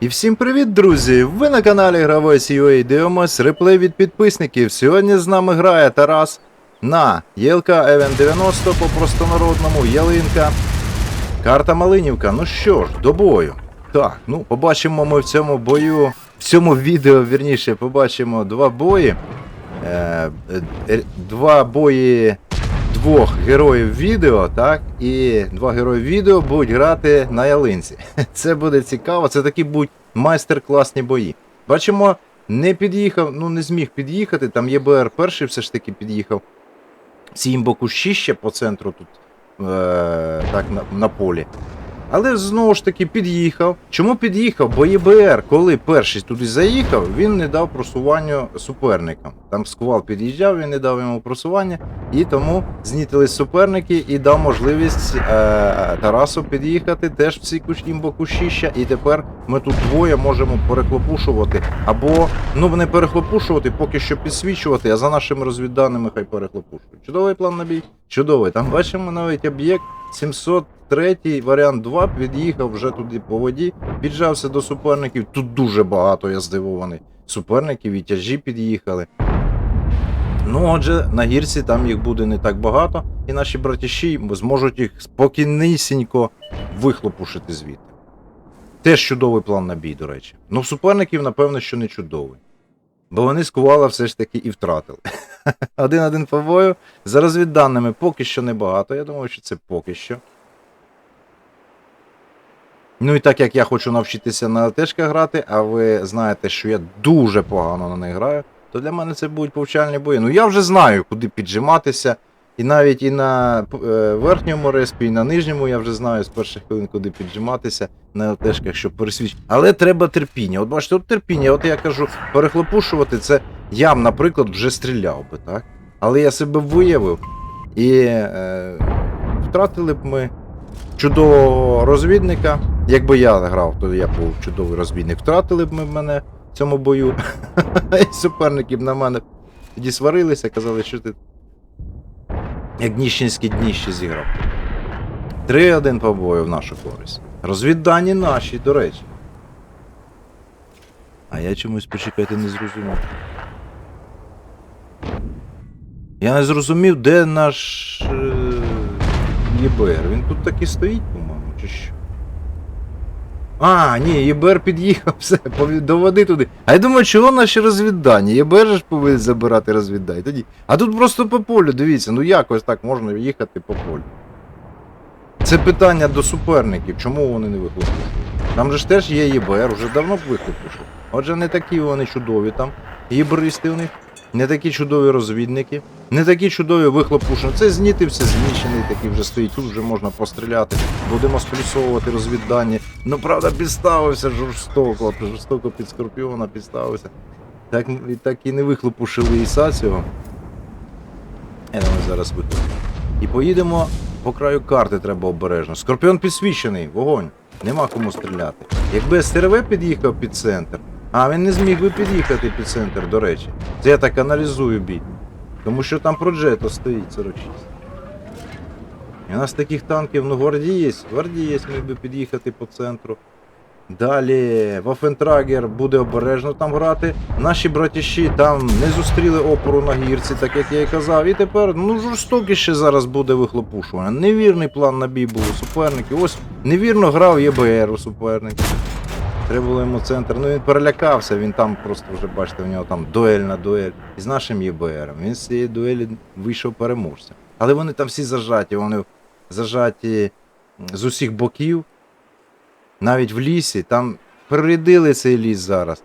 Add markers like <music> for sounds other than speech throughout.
І всім привіт, друзі! Ви на каналі Гравець UA дивимось реплей від підписників. Сьогодні з нами грає Тарас на ЄЛК Евен 90 по простонародному Ялинка. Карта Малинівка. Ну що ж, до бою. Так, ну побачимо ми в цьому бою, в цьому відео, вірніше, побачимо два бої. Е, е, е, два бої двох героїв відео, так? І два герої відео будуть грати на ялинці. <laughs> Це буде цікаво, це такі будуть майстер-класні бої. Бачимо, не під'їхав, ну не зміг під'їхати. Там ЄБР перший все ж таки під'їхав. Сім кущі ще по центру тут е, так, на, на полі. Але знову ж таки під'їхав. Чому під'їхав? Бо ЄБР, коли перший туди заїхав, він не дав просування суперникам. Там сквал під'їжджав, він не дав йому просування, і тому знітились суперники і дав можливість е, Тарасу під'їхати теж в ці кущ, імбокущища. І тепер ми тут двоє можемо перехлопушувати. Або ну не перехлопушувати, поки що підсвічувати, а за нашими розвідданими хай перехлопушують. Чудовий план на бій? Чудовий. Там бачимо навіть об'єкт 703 варіант 2 під'їхав вже туди по воді, піджався до суперників. Тут дуже багато, я здивований. Суперників і тяжі під'їхали. Ну, отже, на гірці там їх буде не так багато, і наші братіші зможуть їх спокійнісінько вихлопушити звідти. Теж чудовий план на бій, до речі. Ну, суперників, напевно, що не чудовий. Бо вони скувала все ж таки і втратили. <laughs> Один-один по бою. За розвідданими поки що небагато. Я думаю, що це поки що. Ну і так як я хочу навчитися на ЛТшках грати, а ви знаєте, що я дуже погано на них граю, то для мене це будуть повчальні бої. Ну я вже знаю, куди піджиматися. І навіть і на е, верхньому респі, і на нижньому я вже знаю з перших хвилин, куди піджиматися на ЛТшках, щоб пересвідчити. Але треба терпіння. От бачите, от терпіння, от я кажу, перехлопушувати це я наприклад, вже стріляв би, так? Але я себе виявив і е, втратили б ми чудового розвідника. Якби я грав, то я був чудовий розвідник. Втратили б ми мене в цьому бою. <laughs> Суперники б на мене тоді сварилися, казали, що ти як дніщенські дніще зіграв. 3-1 по бою в нашу користь. Розвіддані наші, до речі. А я чомусь почекайте не зрозумів. Я не зрозумів, де наш е, ЄБР. Він тут таки стоїть, по-моєму, чи що? А, ні, ЄБР під'їхав, все, до води туди. А я думаю, чого наші розвіддані? ЄБР ж повинен забирати розвіддані. Тоді. А тут просто по полю, дивіться, ну якось так можна їхати по полю. Це питання до суперників, чому вони не вихлопушують? Там же ж теж є ЄБР, вже давно б вихлопушив. Отже, не такі вони чудові там, єбристи в них, не такі чудові розвідники, не такі чудові вихлопушені. Це знітився, знищений такий вже стоїть, тут вже можна постріляти. Будемо сплюсовувати розвіддані. Ну, правда, підставився жорстоко, жорстоко під скорпіона підставився. Так, і так і не вихлопушили Іса цього. Я думаю, зараз виходимо. І поїдемо по краю карти треба обережно. Скорпіон підсвічений, вогонь. Нема кому стріляти. Якби СТРВ під'їхав під центр, а він не зміг би під'їхати під центр, до речі. Це я так аналізую бій. Тому що там Проджето стоїть 46. І у нас таких танків, ну, гвардієць, гвардієць міг би під'їхати по центру. Далі Вафентрагер буде обережно там грати. Наші братіші там не зустріли опору на гірці, так як я і казав. І тепер ну жорстокіше зараз буде вихлопушування. Невірний план на бій був у суперників. Ось невірно грав ЄБР у суперників. Треба йому центр. Ну він перелякався, він там просто вже бачите, у нього там дуель на дуель із нашим ЄБРом. Він з цієї дуелі вийшов переможцем. Але вони там всі зажаті, вони зажаті з усіх боків навіть в лісі, там прорядили цей ліс зараз.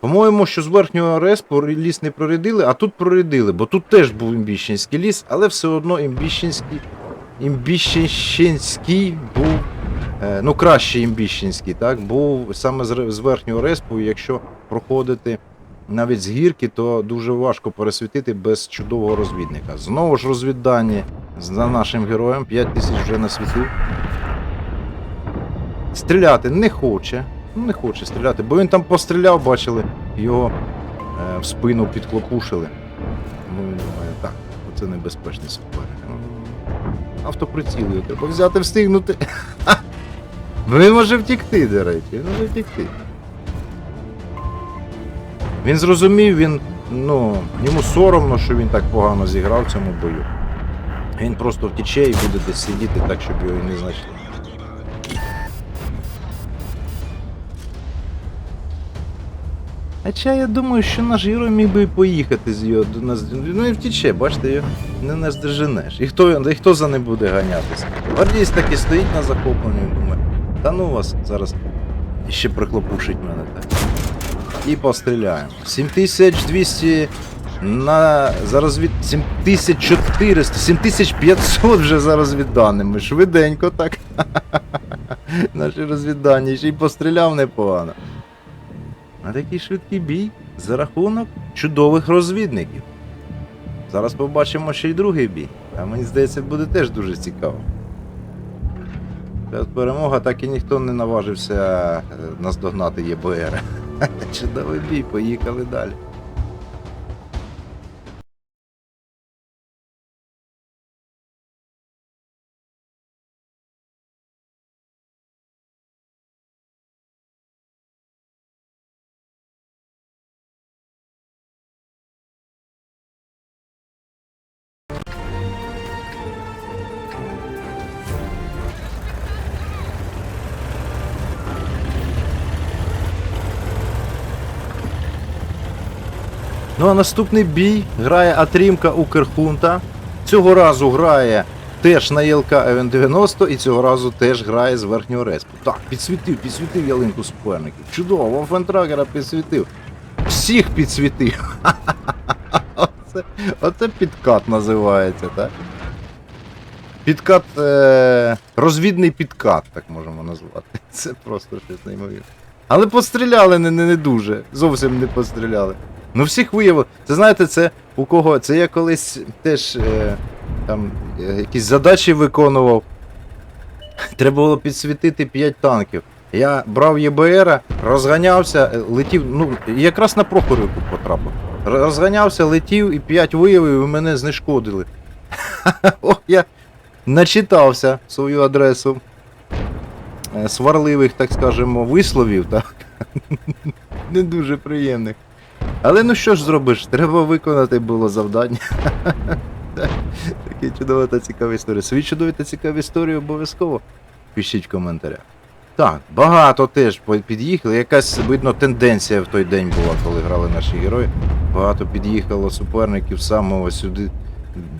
По-моєму, що з верхнього респу ліс не прорядили, а тут прорядили, бо тут теж був імбіщенський ліс, але все одно імбіщенський, імбіщенський був, ну краще імбіщенський, так, був саме з, верхнього респу, якщо проходити навіть з гірки, то дуже важко пересвітити без чудового розвідника. Знову ж розвіддані за нашим героєм, 5 тисяч вже насвітив. Стріляти не хоче. Ну, не хоче стріляти, бо він там постріляв, бачили, його е, в спину підклопушили. Ну, він так, це небезпечний суперник. Автоприціл його треба взяти, встигнути. Він може втікти, до речі, він може втікти. Він зрозумів, він, ну, йому соромно, що він так погано зіграв в цьому бою. Він просто втіче і буде десь сидіти так, щоб його не знайшли. Хоча я думаю, що наш герой міг би і поїхати з його до нас. Ну і втіче, бачите, його не наздоженеш. І хто, і хто за ним буде ганятися? Гвардійсь так і стоїть на захопленні думає, та ну вас зараз ще приклопушить мене так. І постріляємо. 7200 на за розвід... 7400, 7500 вже за розвідданими. Швиденько так. <laughs> Наші розвіддані ще й постріляв непогано. А такий швидкий бій за рахунок чудових розвідників. Зараз побачимо ще й другий бій. А мені здається, буде теж дуже цікаво. Зараз перемога, так і ніхто не наважився е, наздогнати ЄБР. <laughs> Чудовий бій, поїхали далі. Ну наступний бій грає Атрімка Укрхунта. Цього разу грає теж на ЄЛК ЕВН-90 і цього разу теж грає з верхнього респу. Так, підсвітив, підсвітив ялинку суперників. Чудово, Фентрагера підсвітив. Всіх підсвітив. <laughs> Оце, оце підкат називається, так? Підкат. Е, розвідний підкат, так можемо назвати. <laughs> Це просто щось неймовірне. Але постріляли не, не, не дуже. Зовсім не постріляли. Ну всіх виявили. Це знаєте, це у кого. Це я колись теж е, там е, якісь задачі виконував. Треба було підсвітити 5 танків. Я брав ЄБР, розганявся, е, летів, ну, якраз на Прохорівку потрапив. Розганявся, летів і 5 виявив, і мене знешкодили. <laughs> О, я начитався свою адресу е, сварливих, так скажемо, висловів, так? <laughs> Не дуже приємних. Але ну що ж зробиш, треба виконати було завдання. <laughs> Такі чудова та цікава історія. Свої чудові та цікаві історії обов'язково пишіть в коментарях. Так, багато теж під'їхали. Якась, видно, тенденція в той день була, коли грали наші герої. Багато під'їхало суперників саме ось сюди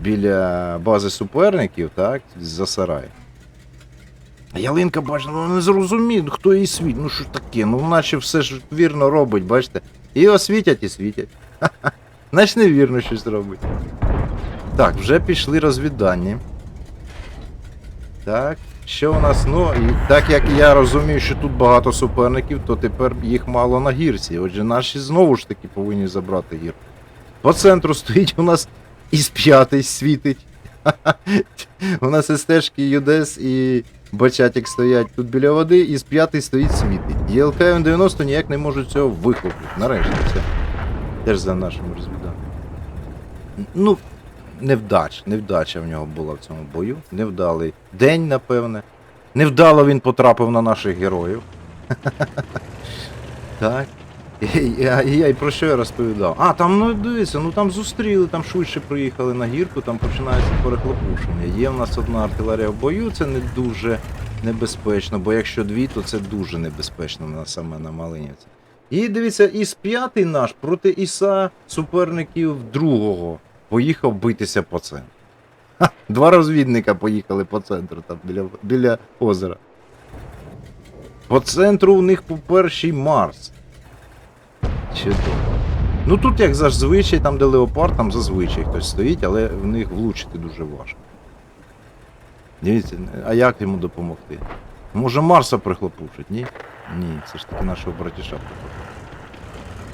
біля бази суперників, так, за сарай. Ялинка, бачите, ну не зрозумів, хто її світ, ну що таке, ну наче все ж вірно робить, бачите. І освітять, і світять. <laughs> Значить невірно щось робить. Так, вже пішли розвіддані. Так, що у нас? Ну, і так як я розумію, що тут багато суперників, то тепер їх мало на гірці. Отже, наші знову ж таки повинні забрати гірку. По центру стоїть у нас із п'ятий світить. <laughs> У нас стежки Юдес і Бачатик стоять тут біля води, і з п'ятий стоїть Сміти. ЄЛК М90 ніяк не можуть цього вихопити. Нарешті все. Теж за нашим розвідом. Ну, невдач, невдача в нього була в цьому бою. Невдалий день, напевне. Невдало він потрапив на наших героїв. <laughs> Так. І <laughs> я і про що я розповідав? А, там, ну дивіться, ну там зустріли, там швидше приїхали на гірку, там починається перехлопушення. Є в нас одна артилерія в бою, це не дуже небезпечно, бо якщо дві, то це дуже небезпечно на саме на Малинівці. І дивіться, ІС п'ятий наш проти Іса суперників другого поїхав битися по центру. Ха, два розвідника поїхали по центру там біля, біля озера. По центру у них по першій Марс. Чудово. Ну тут як зазвичай, там де леопард, там зазвичай хтось стоїть, але в них влучити дуже важко. Дивіться, а як йому допомогти? Може Марса прихлопушить, ні? Ні, це ж таки нашого братіша.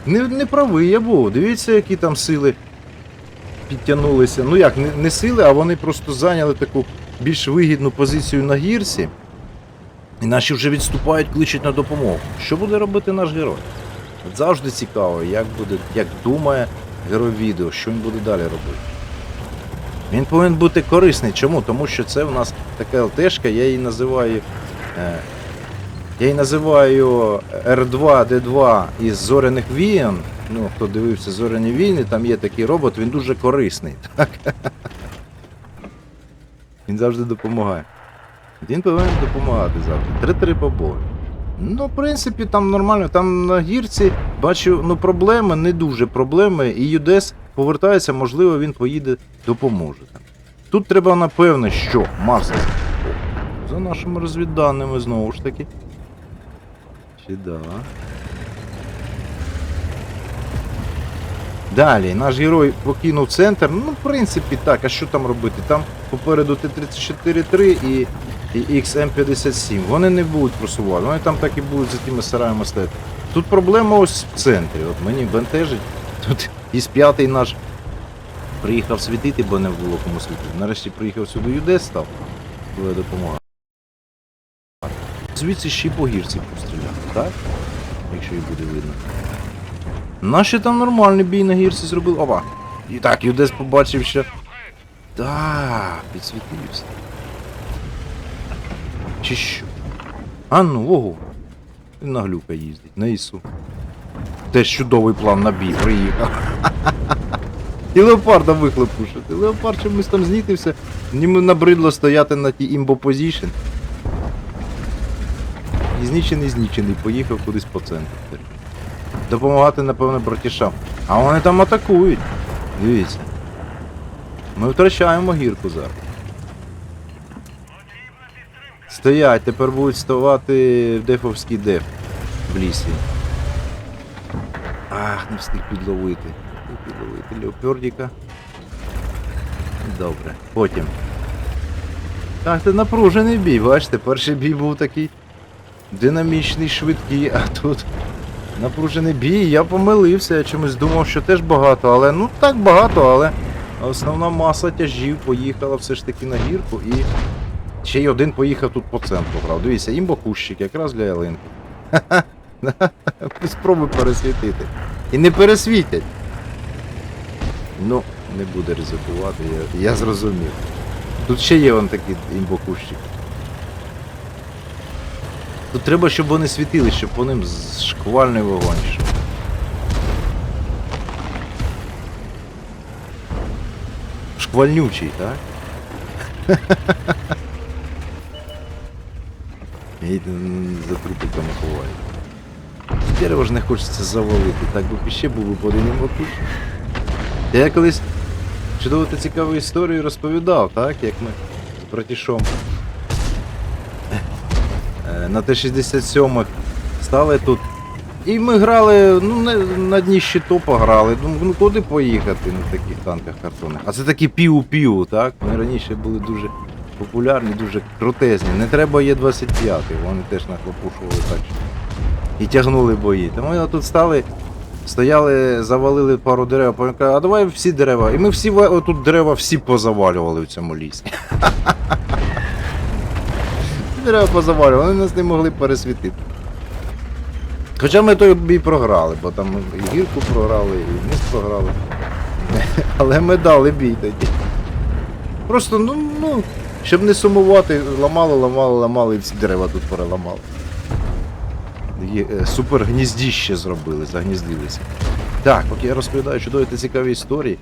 Не, не правий я був. Дивіться, які там сили підтягнулися. Ну як, не, не сили, а вони просто зайняли таку більш вигідну позицію на гірці. І наші вже відступають, кличуть на допомогу. Що буде робити наш герой? Завжди цікаво, як буде, як думає герой відео, що він буде далі робити. Він повинен бути корисний. Чому? Тому що це в нас така ЛТшка, я її називаю е, Я її називаю R2D2 із зоряних війн. Ну, хто дивився зоряні війни, там є такий робот, він дуже корисний. <laughs> Так? Він завжди допомагає. Він повинен допомагати завжди. Три-три побої. Ну, в принципі, там нормально. Там на гірці бачу, ну проблеми, не дуже проблеми, і Юдес повертається, можливо, він поїде, допоможе. Тут треба, напевно, що Марс. За нашими розвідданими знову ж таки. Чи да. Далі, наш герой покинув центр. Ну, в принципі, так, а що там робити? Там попереду Т-34-3 і, і XM57. Вони не будуть просувати, вони там так і будуть за тими сараями стояти. Тут проблема ось в центрі. От мені бентежить. Тут із п'ятий наш приїхав світити, бо не було кому світити. Нарешті приїхав сюди Юдес став, коли допомагати. Звідси ще й по гірці постріляти, так? Якщо і буде видно. Наші там нормальний бій на гірці зробили. Опа! І так, Юдес побачив, що. Так, підсвітився. Чи що? А ну, ого. Він на глюка їздить, на ІСу. Теж чудовий план на бій приїхав. <laughs> І леопарда вихлопушити. Леопард чомусь там знітився, йому набридло стояти на тій імбо-позішн. І знічений, знічений, поїхав кудись по центру. Допомагати, напевно, братішам. А вони там атакують. Дивіться. Ми втрачаємо гірку зараз. Стоять, тепер будуть ставати в дефовський деф в лісі. Ах, не встиг підловити. Підловити Леопердіка. Добре, потім. Так, це напружений бій, бачите, перший бій був такий динамічний, швидкий, а тут напружений бій, я помилився, я чомусь думав, що теж багато, але ну так багато, але основна маса тяжів поїхала все ж таки на гірку і ще й один поїхав тут по центру грав. Дивіться, імбокущик, якраз для ялинки. <laughs> Спробуй пересвітити. І не пересвітять. Ну, не буде ризикувати, я, я зрозумів. Тут ще є вон такі імбокущики. Тут треба, щоб вони світили, щоб по ним шквальний вогонь йшов. Шквальнючий, так? <laughs> І м, за трупиками ховають. Дерево ж не хочеться завалити, так би ще був би один імбокущ. Я колись чудову та цікаву історію розповідав, так? Як ми з братішом е, на Т-67 стали тут. І ми грали, ну, не, на дні щитопа грали. Думаю, ну куди поїхати на таких танках картонних? А це такі піу-піу, так? Вони раніше були дуже популярні, дуже крутезні. Не треба є 25 вони теж нахлопушували так. І тягнули бої. Тому ми тут стали, стояли, завалили пару дерев, а давай всі дерева. І ми всі отут дерева всі позавалювали в цьому лісі. <laughs> Дерева позавалювали, вони нас не могли пересвітити. Хоча ми той бій програли, бо там і гірку програли, і вниз програли. <laughs> Але ми дали бій тоді. Просто, ну, ну, щоб не сумувати, ламали, ламали, ламали і всі дерева тут переламали. Такі, е, Супер гніздіще зробили, загніздилися. Так, поки я розповідаю чудові та цікаві історії.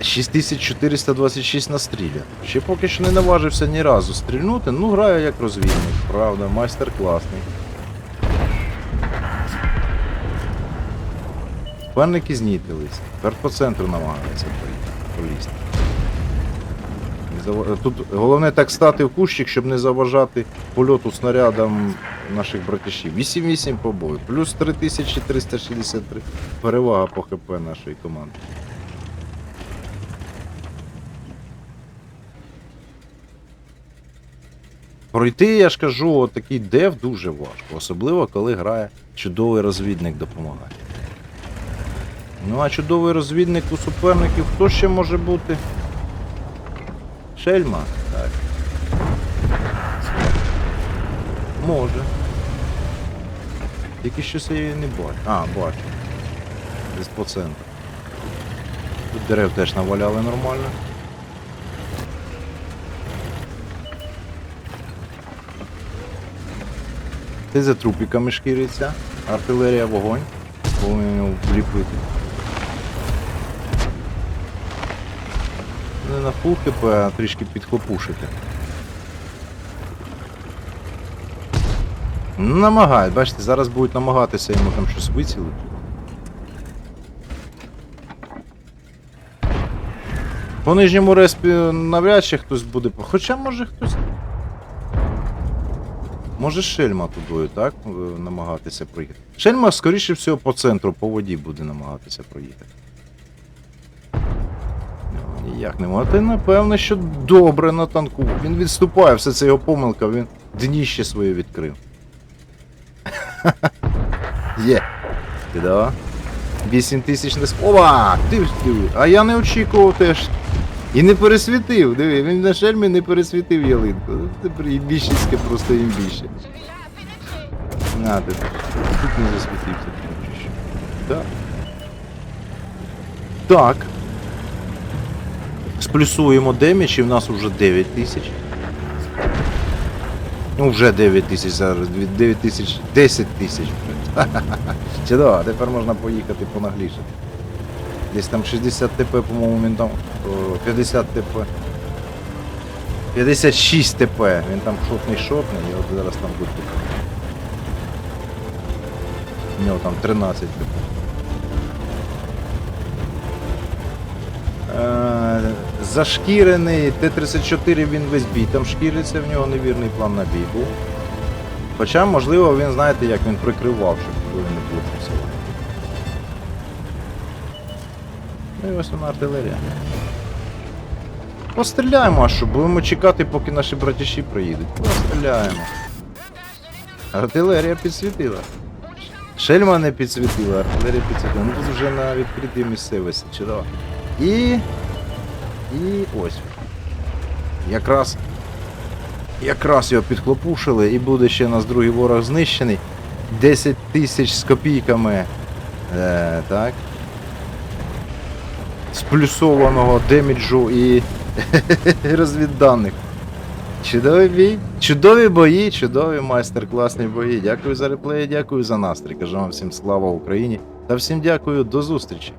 6426 на стрілі. Ще поки що не наважився ні разу стрільнути, ну граю як розвідник, правда, майстер класний. Панники знітились. Тепер по центру намагаються полізти. Тут головне так стати в кущик, щоб не заважати польоту снарядам наших братішів. 8-8 по бою, плюс 3363 перевага по ХП нашої команди. Пройти, я ж кажу, такий дев дуже важко, особливо коли грає чудовий розвідник допомагає. Ну а чудовий розвідник у суперників хто ще може бути? Шельма? Так. Може. Тільки щось я її не бачу. А, бачу. Десь по центру. Тут дерев теж наваляли нормально. Ти за трупіками шкіриться. Артилерія вогонь. Повинен вліпити. Не на фул хп, а трішки підхлопушити. Намагають, бачите, зараз будуть намагатися йому там щось вицілити. По нижньому респі навряд чи хтось буде. Хоча може хтось. Може шельма тудою, так? е, Намагатися проїхати. Шельма, скоріше всього, по центру, по воді буде намагатися проїхати. Ніяк не може. Ти напевно, що добре на танку. Він відступає, все це його помилка, він дніще своє відкрив. <laughs> Є. Кидава. 8 тисяч не Ова! Ти диви. А я не очікував теж. І не пересвітив, диви, він на шельмі не пересвітив ялинку. Ну, Тепер імбіщенське просто імбіще. На, ти тут не засвітився. Так. Так. Сплюсуємо демідж, і в нас вже 9 тисяч. Ну, вже 9 тисяч зараз, 9 тисяч, 10 тисяч. <laughs> Чудово, тепер можна поїхати понагліше. Десь там 60 ТП, по-моєму, він там. 50 ТП. 56 ТП. Він там шотний шотний, і от зараз там буде. У нього там 13 ТП. Зашкірений Т-34 він весь бій там шкіриться, в нього невірний план на бій був. Хоча, можливо, він, знаєте, як він прикривав, щоб він не плутався. Ну і ось вона артилерія. Постріляємо, а що? Будемо чекати, поки наші братіші приїдуть. Постріляємо. Артилерія підсвітила. Шельма не підсвітила, артилерія підсвітила. Ну тут вже на відкритій місцевості, чудово. І. І ось. Якраз. Якраз його підхлопушили і буде ще нас другий ворог знищений. 10 тисяч з копійками. Е, так. Сплюсованого деміджу і <laughs> розвідданих. Чудовий бій. Чудові бої, чудові майстер-класні бої. Дякую за реплеї, дякую за настрій. Кажу вам всім слава Україні. Та всім дякую, до зустрічі.